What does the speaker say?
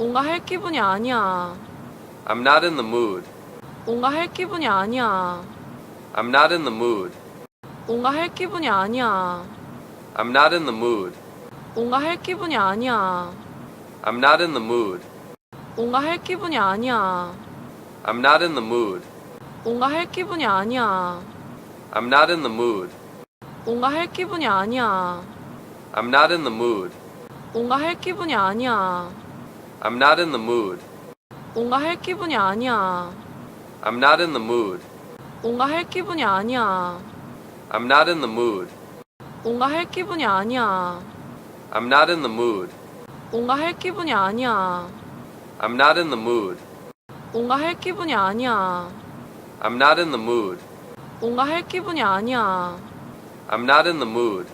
뭔가 할 기분이 아니야. I'm not in the mood. 뭔가 할 기분이 아니야. I'm not in the mood. 뭔가 할 기분이 아니야. I'm not in the mood. 뭔가 할 기분이 아니야. I'm not in the mood. 뭔가 할 기분이 아니야. I'm not in the mood. 뭔가 할 기분이 아니야. I'm not in the mood. 뭔가 할 기분이 아니야. I'm not in the mood. 뭔가 할 기분이 아니야. I'm not in the mood. 뭔가 할 기분이 아니야. I'm not in the mood. 뭔가 할 기분이 아니야. I'm not in the mood. 뭔가 할 기분이 아니야. I'm not in the mood. 뭔가 할 기분이 아니야. I'm not in the mood. 뭔가 할 기분이 아니야. I'm not in the mood. 뭔가 할 기분이 아니야. I'm not in the mood.